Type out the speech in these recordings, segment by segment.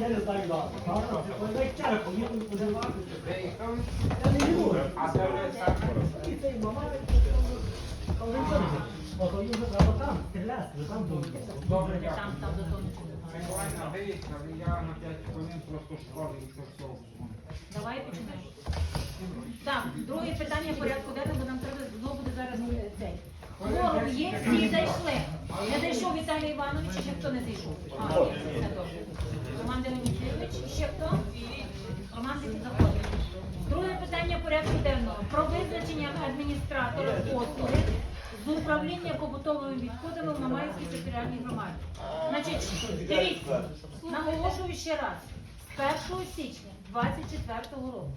я не знаю дату. Гарно, це коли час, поїхали подавати. Я не їду. І цей мама, коли це, ото їм вже треба там стріляти, вже там буде. Добре, дякую. там до того не Буквально виїзд, але я на 5 хвилин просто в і все все. Давай починаємо. Так, друге питання порядку денного, бо нам треба знову буде зараз е, цей. Форум є, всі зайшли. Не зайшов Віталій Іванович, ще хто не зайшов. А, все добре. Роман Дмитрович, ще хто? Роман заходить. Друге питання порядку денного. Про визначення адміністратора послуги з управління побутовими відходами в Мамаївській територіальній громаді. Значить, дивіться, наголошую ще раз. З 1 січня 2024 року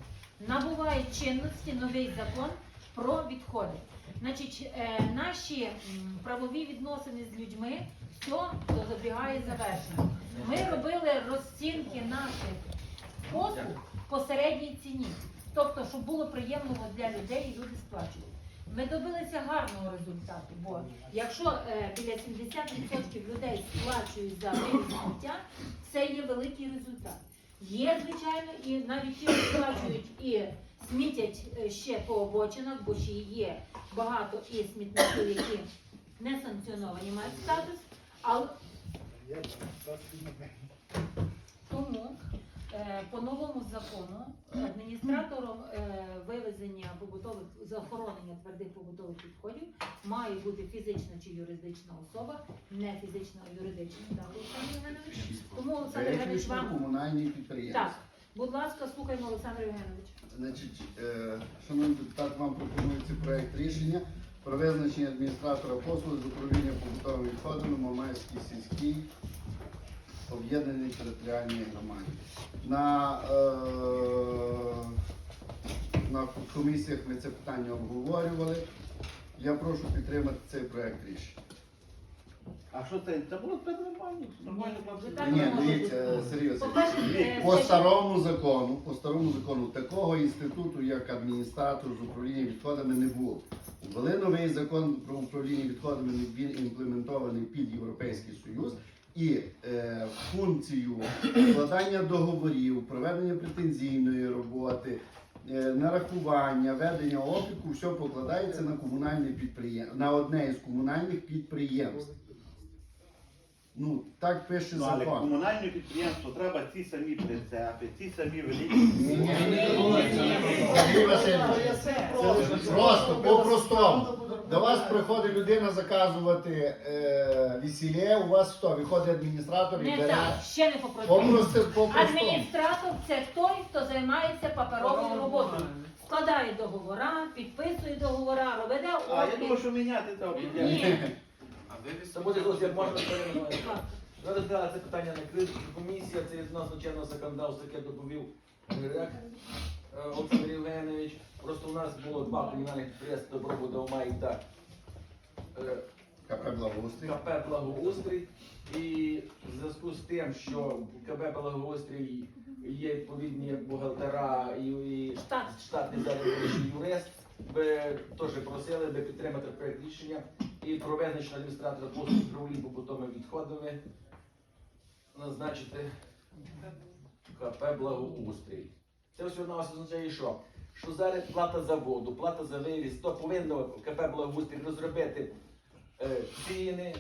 набуває чинності новий закон про відходи. Значить, е, наші правові відносини з людьми, все забігає завершення. Ми робили розцінки наших послуг по середній ціні. Тобто, щоб було приємно для людей і люди сплачували. Ми добилися гарного результату, бо якщо е, біля 70% людей сплачують за сміття, це є великий результат. Є, звичайно, і навіть ті, сплачують і смітять е, ще по обочинах, бо ще є багато і смітників, які не санкціоновані мають статус, але тому е, по новому закону адміністратором е, вивезення побутових захоронення твердих побутових відходів має бути фізична чи юридична особа, не фізична, а юридична. Тому Олександр Євгенович вам комунальні підприємства. Будь ласка, слухаємо Олександр Євгенович. Значить, е, шановні депутати, вам пропонується проект рішення про визначення адміністратора послуг з управління побутовими відходами Мамайській сільській об'єднаній територіальній громаді. На, е, на комісіях ми це питання обговорювали. Я прошу підтримати цей проект рішення. А що це? Це було перед нормально? Нормально Ви Ні, дивіться. По-перше, е, По скажіть, старому закону, по старому закону такого інституту, як адміністратор з управління відходами, не було. Ввели новий закон про управління відходами, він імплементований під Європейський Союз. І е, функцію складання договорів, проведення претензійної роботи, е, нарахування, ведення обліку, все покладається на комунальне підприємство, на одне із комунальних підприємств. Ну, так пише Ну, але закон. комунальне підприємство треба ці самі прицепи, ці самі великі. Васильович, це просто по-простому. До вас приходить людина заказувати е, весілля, у вас хто? Виходить адміністратор і Не бере. так, ще не. По-просто, по-простому. Адміністратор це той, хто займається паперовою роботою. Складає договора, підписує договора, робить А я думаю, що міняти це обіцяє. Ні. Це буде зовсім можна перейменувати. Зараз дали це питання на кризу. Комісія це відносно чинного законодавства, яке доповів Грек е, Олександр Євгенович. Просто у нас було два комунальних підприємства Добробут Домай та е, КП благоустрій. КП Благоустрій. І в зв'язку з тим, що КП Благоустрій є відповідні бухгалтера і, і Штат. штатний юрист, би теж просили би підтримати проект рішення і про визначення адміністратора послуг управління побутовими відходами назначити КП Благоустрій. Це все вас означає, що? Що зараз плата за воду, плата за вивіз, то повинно КП Благоустрій розробити е, ціни,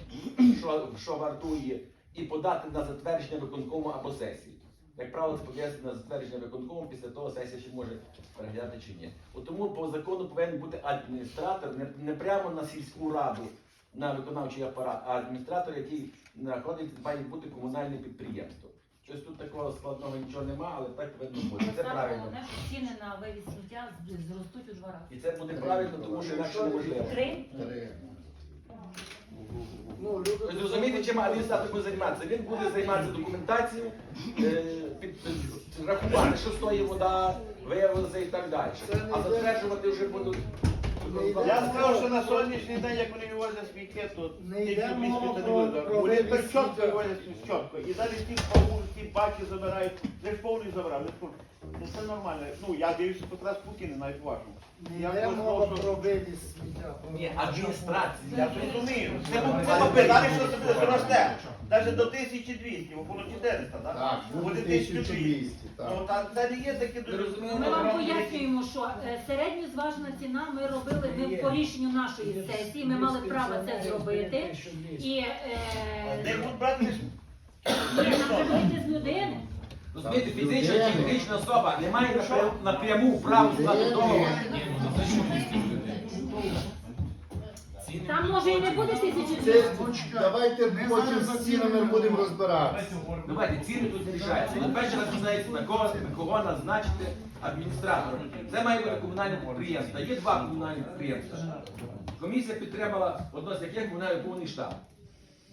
що, що вартує, і подати на затвердження виконкому або сесії. Як правило, це пов'язано на затвердження виконкому, після того сесія ще може переглядати чи ні. От тому по закону повинен бути адміністратор, не, не прямо на сільську раду, на виконавчий апарат, а адміністратор, який знаходиться, має бути комунальне підприємство. Щось тут такого складного нічого нема, але так повинно бути. Це правильно. головне, що ціни на вивіз сміття зростуть у два рази. І це буде правильно, тому що інакше неможливо. Три. Три. Ви зрозумієте, чим адміністратор буде займатися? Він буде займатися документацією, е, під, під- рахувати, що стоїть вода, вивози і так далі. А затверджувати вже будуть. Я скажу, що на сьогоднішній день, як вони вивозять сміття, то Не йде всі мова про- не про Вони вивіз чітко сміття. вивозять чітко. І далі ті паву, ті баки забирають. Вони ж повний забрали. Ну це нормально. Ну, я дивлюся по раз Путіна, навіть вашу. Я Не просто мова прошу- про вивіз сміття. про- Ні, адміністрація. Я зрозумів. Це був це папір, далі що це буде росте. Навіть до 1200, було 400, так? Так, буде Буде 1200, 1200. так. Ну, та це не є таке дуже... Ми вам пояснюємо, що е, середньозважена ціна ми робили ми по рішенню нашої сесії. Ми мали право це зробити. І Не е, будуть брати лише ні, нам з людини. Розумієте, фізична чи юридична особа не має напря- напряму права складати договор. Там може і не буде тисячі Це, двісті. давайте потім з цінами будемо розбиратися. Давайте, ціни тут не рішаються. На перше розглядається на кого, на кого назначити адміністратора. Це має бути комунальне підприємство. Є два комунальні підприємства. Комісія підтримала одно з яких комунальний повний штаб.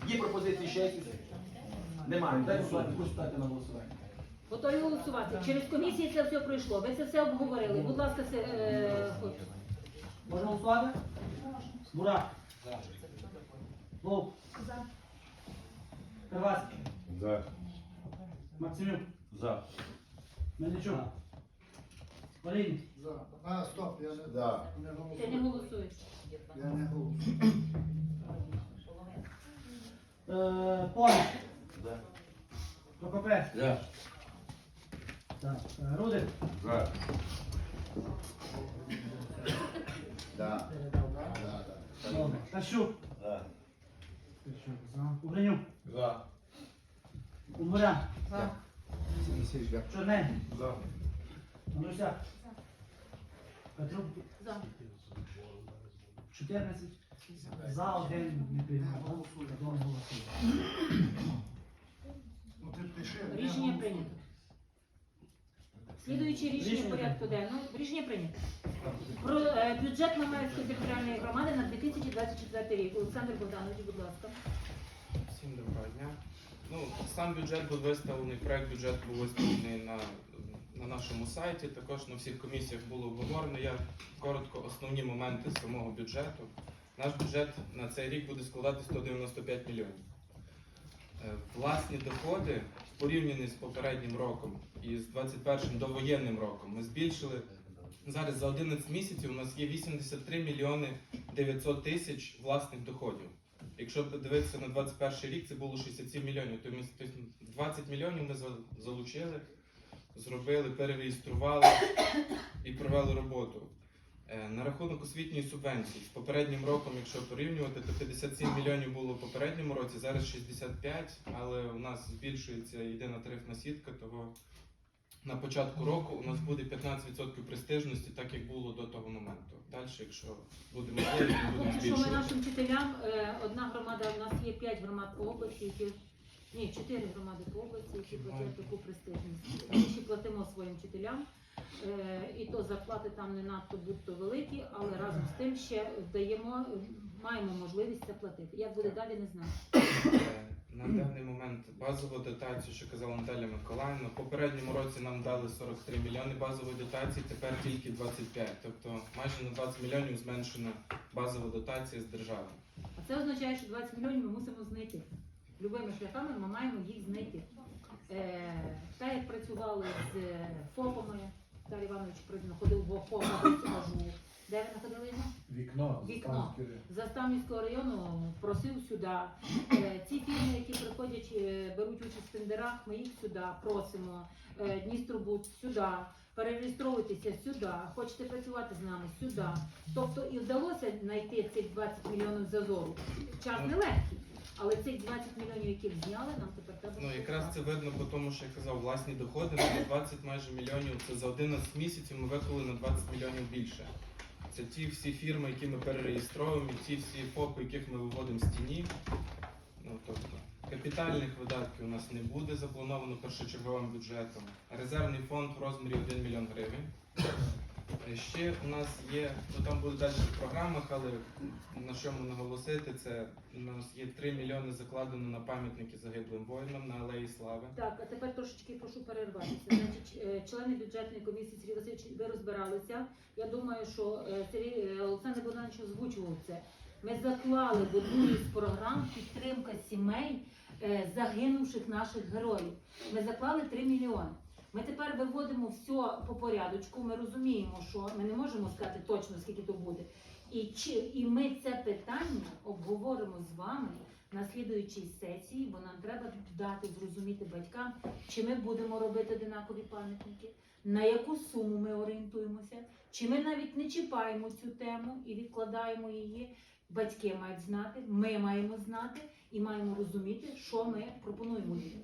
Є пропозиції ще якісь? Немає. Дайте. Прошу ставити на голосування. Готові голосувати. Через комісії це все пройшло. Ви це все обговорили. Будь ласка, це, е. Можна голосувати? Бурак. Вовк. Первацький. За. Максимюк. За. Мельничук. Валерій. А, стоп, я не, Да. не Ти не голосую. голосуєш. Я не голосую. Е, Поляк. За. Прокопець. За. Так. Е, Рудик. За. Да. Добре. Тащук. За. Тащук. За. Угринюк. За. Умурян. За. Чорней. За. Андрусяк. Петрук. За. 14. За один не приймав. Одного голосує. Ну ти пиши. Рішення прийнято. Рішення Рішення порядку денного. Рішення прийнято. Про е, бюджет Мамаївської територіальної громади на 2024 рік. Олександр Богданович, будь ласка. Всім доброго дня. Ну, сам бюджет був виставлений, проект бюджету був виставлений на, на нашому сайті. Також на всіх комісіях було обговорено. Я коротко основні моменти самого бюджету. Наш бюджет на цей рік буде складати 195 мільйонів. Е, Власні доходи порівняні з попереднім роком і з 21-м довоєнним роком. Ми збільшили зараз за 11 місяців. У нас є 83 мільйони 900 тисяч власних доходів. Якщо подивитися на 21 рік, це було 67 мільйонів. Тобто 20 мільйонів ми залучили, зробили, перереєстрували і провели роботу. Е, На рахунок освітньої субвенції з попереднім роком, якщо порівнювати, то 57 мільйонів було в попередньому році, зараз 65, але у нас збільшується єдина тарифна сітка, того на початку року у нас буде 15% престижності, так як було до того моменту. Далі, якщо буде можливість, ми будемо Поки що ми збільшувати. нашим вчителям, е, одна громада, у нас є 5 громад по області, які ні, 4 громади по області, які платять таку престижність. Ми ще платимо своїм вчителям. Е, І то зарплати там не надто будь-то великі, але разом з тим ще даємо, маємо можливість це платити. Як буде далі, не знаю. Е, На даний момент базову дотацію, що казала Наталя Миколаївна, в попередньому році нам дали 43 мільйони базової дотації, тепер тільки 25. Тобто майже на 20 мільйонів зменшена базова дотація з держави. А це означає, що 20 мільйонів ми мусимо знайти. Любими шляхами ми маємо їх знайти. Е, так як працювали з е, ФОПами, Віталій Іванович знаходив в ФОПу кажу. Де ви знаходили його? Вікно. Вікно. Заставницького району просив сюди. Е, Ці фірми, які приходять, е, беруть участь в тендерах, ми їх сюди просимо. Е, Дністробуд сюди. Перереєстровуйтеся сюди, хочете працювати з нами сюди. Тобто і вдалося знайти цих 20 мільйонів зазору. Час нелегкий, але цих 20 мільйонів, яких зняли, нам тепер треба. Ну якраз це видно по тому, що я казав, власні доходи на 20 майже мільйонів. Це за 11 місяців ми виклали на 20 мільйонів більше. Це ті всі фірми, які ми перереєстровуємо, ті всі ФОПи, яких ми виводимо з тіні. Ну тобто капітальних видатків у нас не буде заплановано першочерговим бюджетом. Резервний фонд в розмірі 1 мільйон гривень. Е, Ще у нас є, ну там буде далі в програмах, але на чому наголосити, це у нас є 3 мільйони закладено на пам'ятники загиблим воїнам на Алеї Слави. Так, а тепер трошечки прошу перерватися. Значить, е, члени бюджетної комісії Сергій Васильович, ви розбиралися. Я думаю, що е, Сергій Олександр Богданович озвучував це. Ми заклали в одну із програм підтримка сімей загинувших наших героїв. Ми заклали 3 мільйони. Ми тепер виводимо все по порядочку. Ми розуміємо, що ми не можемо сказати точно, скільки то буде. І, чи, і ми це питання обговоримо з вами на слідуючій сесії, бо нам треба дати зрозуміти батькам, чи ми будемо робити одинакові пам'ятники, на яку суму ми орієнтуємося, чи ми навіть не чіпаємо цю тему і відкладаємо її. Батьки мають знати, ми маємо знати і маємо розуміти, що ми пропонуємо людям.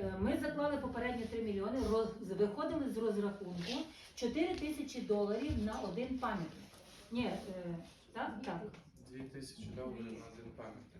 Е, Ми заклали попередньо 3 мільйони, роз- виходили з розрахунку 4 тисячі доларів на один пам'ятник. Ні, е, так, так. Дві тисячі доларів на один пам'ятник.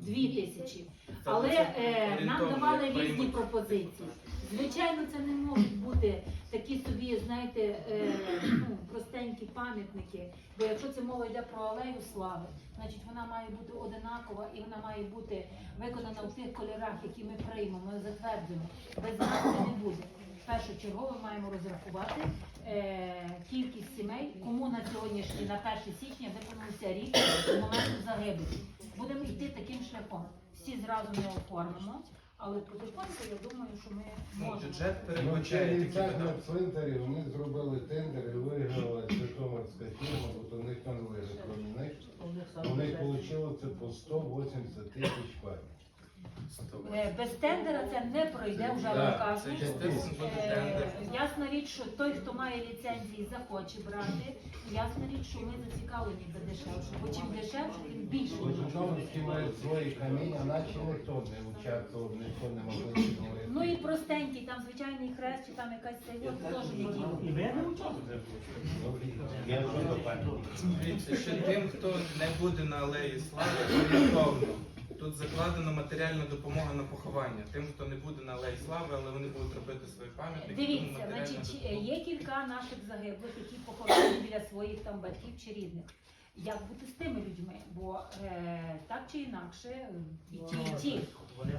Дві тисячі. Але е, нам давали різні пропозиції. Звичайно, це не можуть бути такі собі, знаєте, е, ну, простенькі пам'ятники. Бо якщо це мова йде про алею слави, значить вона має бути одинакова і вона має бути виконана в тих кольорах, які ми приймемо, затвердимо. Без нас це не буде. Першочергово маємо розрахувати е, кількість сімей, кому на сьогоднішній, на 1 січня виповнився рік з моменту загибелі. Будемо йти таким шляхом. Всі зразу не оформимо, але потихоньку я думаю, що ми Ну, можемо. бюджет Ну, передбачає такі Чернівцях на цвинтарі вони зробили тендер і виграла Житомирська фірма, бо то ніхто не виграв, крім них. Вони отримали це по 180 тисяч пам'ятників. Е, Без тендера це не пройде вже. Естественно буде Е, тендер. Ясна річ, що той, хто має ліцензії, захоче брати. Ясна річ, що ми зацікавлені за дешевше. Бо чим дешевше, тим більше. Бо Житомирські мають свої каміння, наче ніхто не участвував, ніхто не могли відмовити. Ну і простенький, там звичайний хрест, чи там якась цей теж не. І ви не участвуєте? Я вже до пам'ятників. Дивіться, ще тим, хто не буде на алеї слави, орієнтовно. Тут закладена матеріальна допомога на поховання. Тим, хто не буде на алеї слави, але вони будуть робити свої пам'ятники. Дивіться, значить, є кілька наших загиблих, які поховані біля своїх там батьків чи рідних. Як бути з тими людьми? Бо е, так чи інакше, е, і ті, і ті.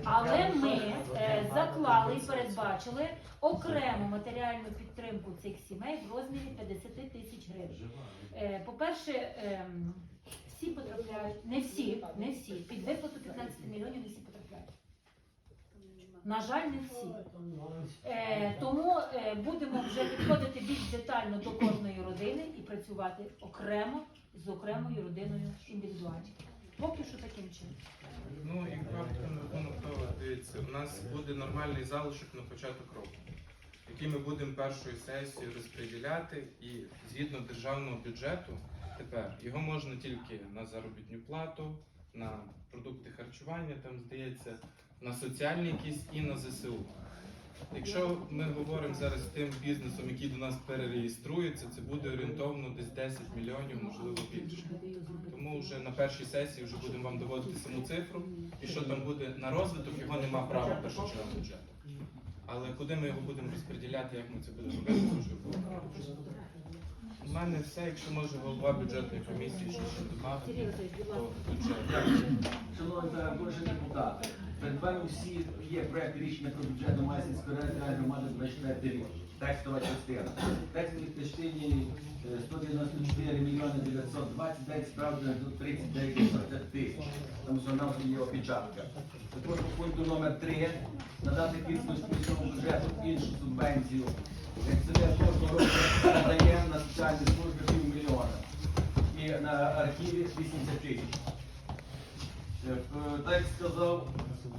Але ми е, заклали і передбачили окрему матеріальну підтримку цих сімей в розмірі 50 тисяч гривень. Е, По-перше, ем, всі потрапляють, не всі, не всі, під виплату 15 мільйонів не всі потрапляють. На жаль, не всі. Е, тому е, будемо вже підходити більш детально до кожної родини і працювати окремо з окремою родиною індивідуально. Поки що таким чином. Ну і коротко на рахунок того, дивіться, у нас буде нормальний залишок на початок року, який ми будемо першою сесією розподіляти, і згідно державного бюджету тепер його можна тільки на заробітну плату, на продукти харчування, там здається, на соціальні якісь і на ЗСУ. Якщо ми говоримо зараз з тим бізнесом, який до нас перереєструється, це буде орієнтовно десь 10 мільйонів, можливо більше. Тому вже на першій сесії вже будемо вам доводити саму цифру, і що там буде на розвиток, його нема права першочергового бюджету. Але куди ми його будемо розподіляти, як ми це будемо робити, вже буде. У мене все, якщо може голова бюджетної комісії ще що додати Васильович, будь бюджету. Шановні товариші депутати, перед вами всі є проект рішення про бюджет Домасівської територіальної громади 24 рік. Текстова частина. Текстовій частині е, 194 мільйони 929, справді тут 39 тисяч. Тому що нам є опечатка. Також по пункту номер 3 надати підпис міському бюджету іншу субвенцію. Це кожного року надаємо на соціальні служби півмільйона. І на архіві 80 тисяч. Так сказав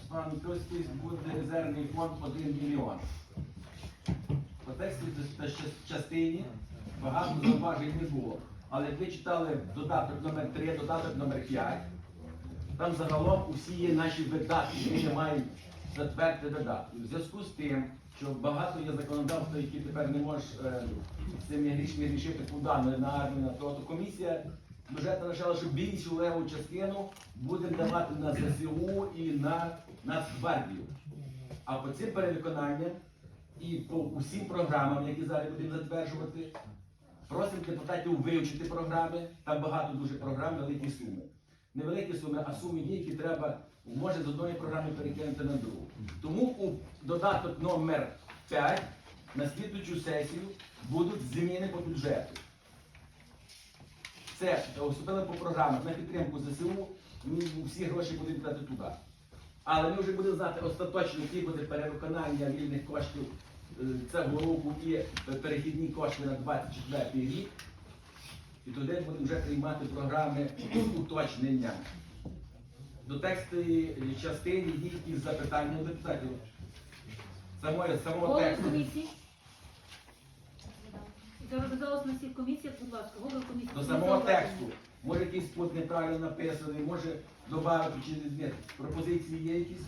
пан Костій, буде резервний фонд 1 мільйон. По щас- частині багато зауважень не було. Але ви читали додаток номер 3, додаток номер 5, там загалом усі є наші видатки, які маємо затвердити видатки. В зв'язку з тим, що багато є законодавства, які тепер не можеш е, цими грішми рішити куди, не на армію, на то, то комісія бюджетна вважала, що більшу леву частину будемо давати на ЗСУ і на Нацгвардію. А по цим перевиконанням і по усім програмам, які зараз будемо затверджувати, просимо депутатів вивчити програми. Там багато дуже програм, великі суми. Невеликі суми, а суми є, які треба може з одної програми перекинути на другу. Тому у додаток номер 5 на слідуючу сесію будуть зміни по бюджету. Це особливо по програмах на підтримку ЗСУ. Всі гроші будемо дати туди. Але ми вже будемо знати остаточно, які буде перевиконання вільних коштів е, цього року і перехідні кошти на 24 рік. І тоді будемо вже приймати програми уточнення. До текстової частини є якісь запитання депутатів. Самої, самого Голови тексту. комісії. Це розглядалось на всіх комісіях, будь ласка, голови комісії. До самого тексту. Може якийсь пункт неправильно написаний, може додати чи не змінити. Пропозиції є якісь?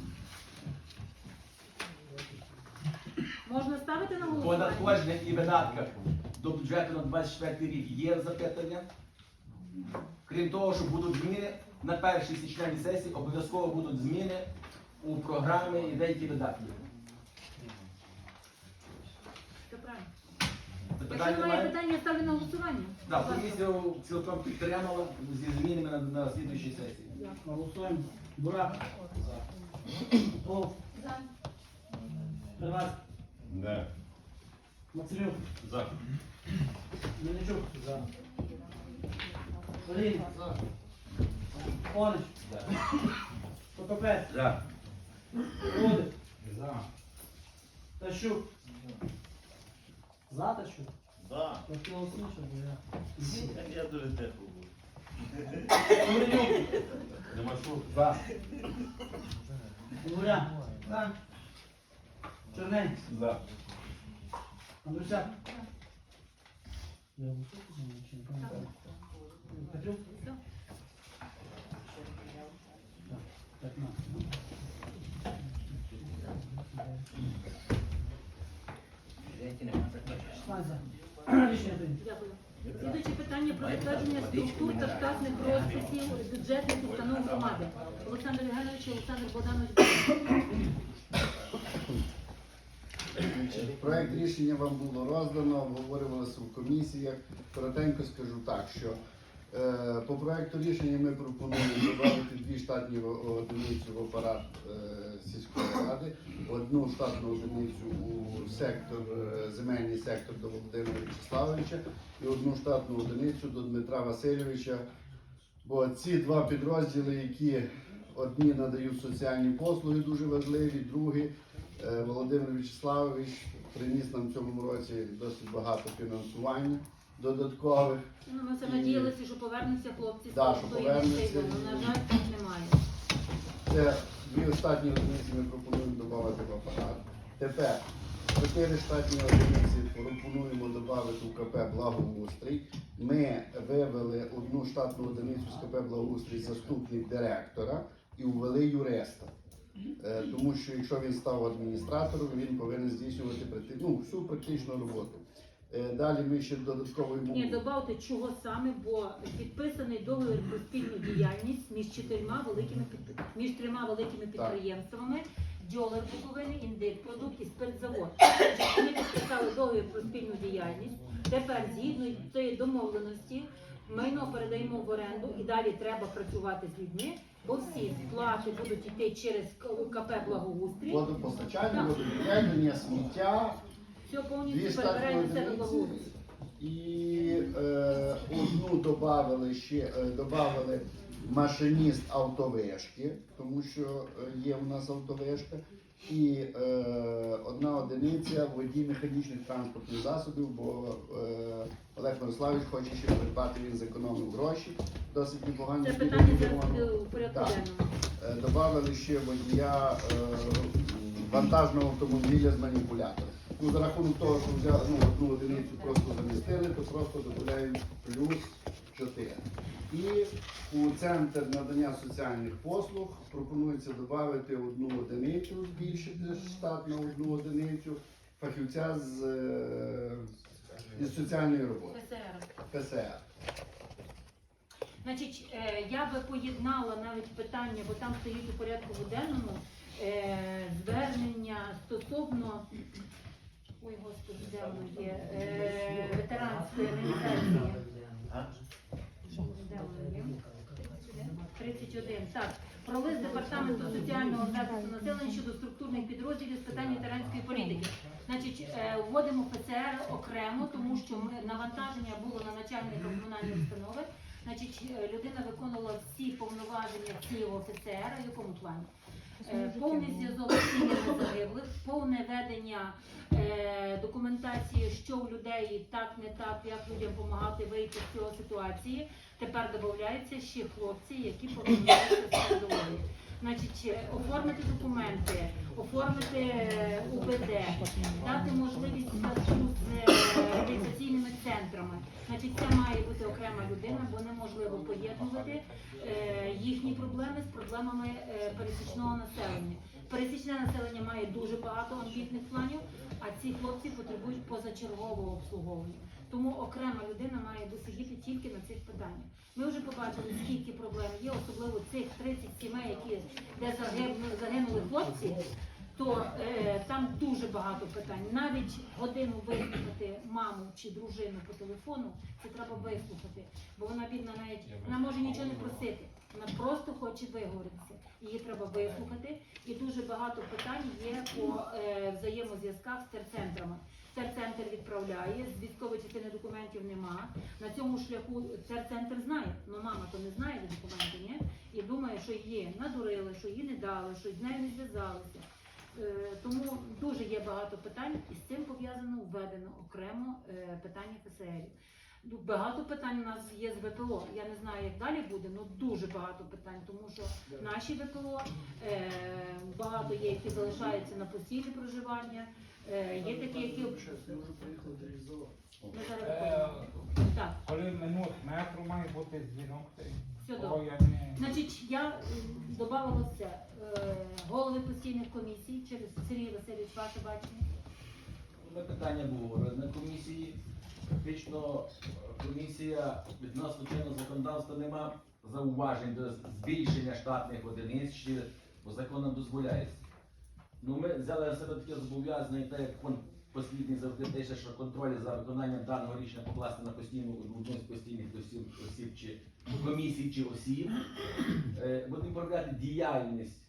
Можна ставити на По голосування? надходженнях і видатках до бюджету на 24 рік є запитання. Крім того, що будуть зміни на першій січневій сесії, обов'язково будуть зміни у програми і деякі видатки. Це правильно. Якщо немає немає? питань, я ставлю на голосування. Так, комісію цілком підтримала зі змінами на, на слідуючій сесії. Голосуємо. Бурак. Вовк. Первак. Да. Максимюк. За. Мельничук. За. Олій. За. Онич. За. Потопець. За. Рудик. За. Тащук. За Тащук. Да. Трохи голосніше, бо я. Я дуже тихо був. Гуренюк. Демашук. За. Гуря. За. Чернень. За. Андрюсяк. Я високо пам'ятаю. Петрюк. Все. Так, 15. Шістнадцять. Рішення прийнято. Дякую. Слідуюче питання про затвердження структур та штатних розписів бюджетних установ громади. Олександр Євгенович Олександр Богданович. Проект рішення вам було роздано, обговорювалося в комісіях. Коротенько скажу так, що по проекту рішення ми пропонуємо додати дві штатні одиниці в апарат е, сільської ради, одну штатну одиницю у сектор, е, земельний сектор до Володимира Вячеславовича і одну штатну одиницю до Дмитра Васильовича. Бо ці два підрозділи, які одні надають соціальні послуги, дуже важливі, другі Е, Володимир Вячеславович приніс нам в цьому році досить багато фінансування додаткових. Ну, ми все надіялися, що повернуться хлопці з Да, що повернуться. місцеві, але, на жаль, так немає. Це дві останні одиниці ми пропонуємо додати в апарат. Тепер чотири штатні одиниці пропонуємо додати у КП Благоустрій. Ми вивели одну штатну одиницю з КП Благоустрій заступник директора і ввели юриста. Е, Тому що якщо він став адміністратором, він повинен здійснювати практи- ну, всю практичну роботу. Е, Далі ми ще додатково йому Ні, добавте чого саме, бо підписаний договір про спільну діяльність між чотирма великими між трьома великими підприємствами. Дьолер Буковини, Індикпродукт і спиртзавод. Ми підписали договір про спільну діяльність. Тепер згідно цієї домовленості майно передаємо в оренду і далі треба працювати з людьми, бо всі сплати будуть йти через КП Благоустрій. водопостачання, водовідведення, сміття. Все Дві повністю перебирає на себе одиниці. благоустрій. І е, одну додали ще е, добавили машиніст автовишки, тому що е, є у нас автовишка, і е, одна одиниця водій механічних транспортних засобів, бо е, Олег Мирославович хоче ще придбати, він зекономив гроші. Досить непогані. Це питання зараз буде у порядку Так. денному. Е, Добавили ще водія е, вантажного автомобіля з маніпулятором. Ну, за рахунок того, що взяли ну, одну одиницю просто замістили, то просто додаємо плюс 4. І у центр надання соціальних послуг пропонується додати одну одиницю, збільшити штат на одну одиницю фахівця з, е, із соціальної роботи ПСР. ПСР. Значить, е, я би поєднала навіть питання, бо там стоїть у порядку денному е, звернення стосовно ой, господи, де воно є е, ветеранської організації. Де воно є? 31. Так. Про лист департаменту соціального захисту населення щодо структурних підрозділів з питань ветеранської політики. Значить, е, вводимо ПЦР окремо, тому що ми навантаження було на начальника комунальної установи. Значить, е, людина виконувала всі повноваження цього ОФЦР, в якому плані? Е, Повний зв'язок з сім'ями загиблих, повне ведення е, документації, що у людей так, не так, як людям допомагати вийти з цього ситуації. Тепер додаються ще хлопці, які повернулися з передової. Значить, оформити документи, оформити е, УБД, дати можливість зв'язку з реабілітаційними центрами. Значить, це має бути окрема людина, бо неможливо поєднувати їхні проблемами е, пересічного населення. Пересічне населення має дуже багато амбітних планів, а ці хлопці потребують позачергового обслуговування. Тому окрема людина має досидіти тільки на цих питаннях. Ми вже побачили, скільки проблем є, особливо цих 30 сімей, які де загинули, загинули хлопці, то е, там дуже багато питань. Навіть годину вислухати маму чи дружину по телефону, це треба вислухати, бо вона бідна навіть вона може нічого не просити. Вона просто хоче виговоритися. Її треба вислухати. І дуже багато питань є по е, взаємозв'язках з терцентрами. Терцентр відправляє, з військової частини документів нема. На цьому шляху терцентр знає, але мама то не знає документи, ні? І думає, що її надурили, що її не дали, що з нею не зв'язалися. Е, Тому дуже є багато питань, і з цим пов'язано введено окремо е, питання ФСРів. Ну, Багато питань у нас є з ВПО. Я не знаю, як далі буде, але дуже багато питань, тому що наші ВПО е, багато є, які залишаються на постійне проживання. Е, є такі, які ми зараз Е, доходимо. так. Коли минут метру має бути дзвінок, Все добре. я не... Значить, я додавала це е, голови постійних комісій через Сергій Васильович, ваше бачення. Питання було на комісії. Фактично е, комісія відносно чинного законодавства нема зауважень до збільшення штатних одиниць, чи бо законом дозволяється. Ну ми взяли на себе таке зобов'язання, так як кон- послідний завжди пише, що контроль за виконанням даного рішення покласти на постійну одну з постійних осіб, чи комісій чи осіб. Е, Будемо проявляти діяльність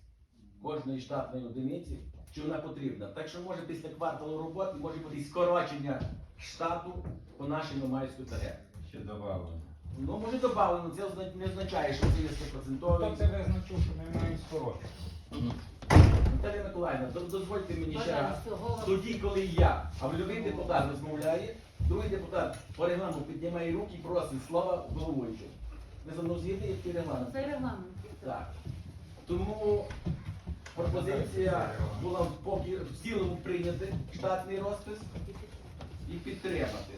кожної штатної одиниці, чи вона потрібна. Так що може після кварталу роботи може бути скорочення штату по нашій Мамайську ТГ. Ще добавлено. Ну, може додавлено, це не означає, що це є Хто 100%. це визначив, що ми маємо скоротити? Наталія Миколаївна, дозвольте мені ще раз. Тоді, коли я, а другий депутат розмовляє, другий депутат по регламенту піднімає руки і просить слова головуючого. Ви за мною згідні, який регламент? Це регламент. Так. Тому пропозиція була поки в цілому прийняти штатний розпис і підтримати.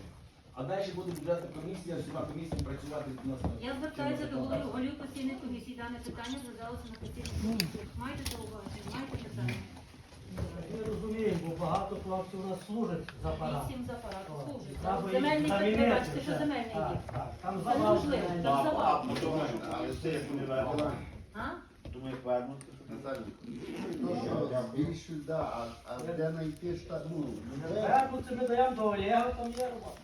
А далі буде бюджетна комісія, всіма комісіями працювати відносно. Я звертаюся до голови голів постійної комісії. Дане питання задалося на постійну комісію. Маєте зауваження? Маєте питання? Ми розуміємо, бо багато хлопців у нас служать за апарат. Вісім з апарату служить. Треба їх Земельний замінити, ви бачите, що це. земельний є. так. Там Це завал. Там завал. Але це як вони вернуть, А? думаю, вернуть. Наталі, ну що, збільшують, да, а, а де знайти штат? Ну, де? Вернуть себе даємо до Олега, там є робота.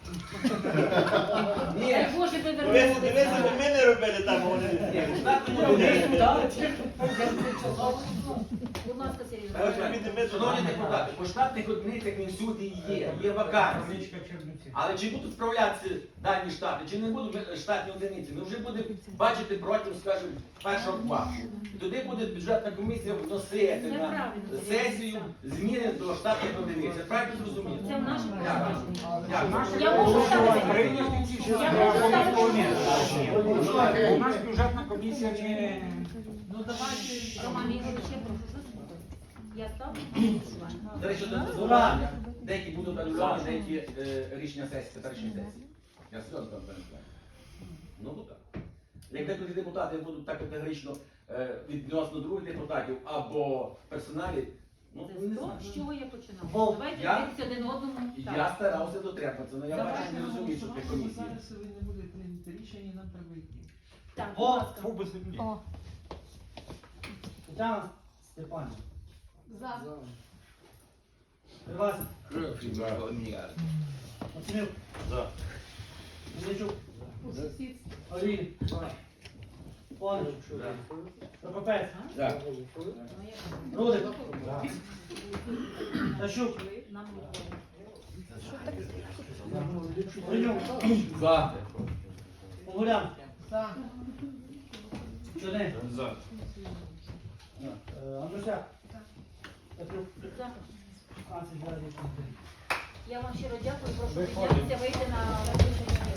Ні, Дай Боже, ви Дивися, вернулися. дивися, бо ми не робили там, вони. ні, штатному Вони одиниці. сюди, Будь ласка, Сергій. Але ж ми- ми- Шановні депутати, по штатних одиницях не всюди є, є вакансії. Але чи будуть справлятися дані штати, чи не будуть е, штатні одиниці, ми вже будемо бачити протягом, скажімо, першого кварталу. Тоді буде бюджетна комісія вносити на сесію зміни до штатних одиниць. Я правильно зрозумів? Це в нашому. Я можу ставити. Прийняти ці всі Я. У нас бюджетна комісія не... Ну давайте. Роман Ігорович, я прошу. Я ставлю на голосування. До речі. Деякі будуть анульовані, деякі е, рішення сесії, теперішньої сесії. Я серйозно вам перекладаю. Ну, бо так. Як декотрі депутати будуть так категорично е, відносно других депутатів або персоналі, ну Це не то, знаю. з чого я починала. Бо Давайте я- дивитися один одному. Я Так. старався дотриматися, але я бачу, не розумію, що це комісія. Зараз ви не буде прийняти рішення, нам треба йти. Так, будь ласка. Фу, без За. Привазь. Оцінив. За. Мельничук. Олій. Панич. Прокопець. Рудик. Тащук. За. Погулян. За. Е. За. Герасимович. Я вам щиро дякую, прошу піднятися, вийти на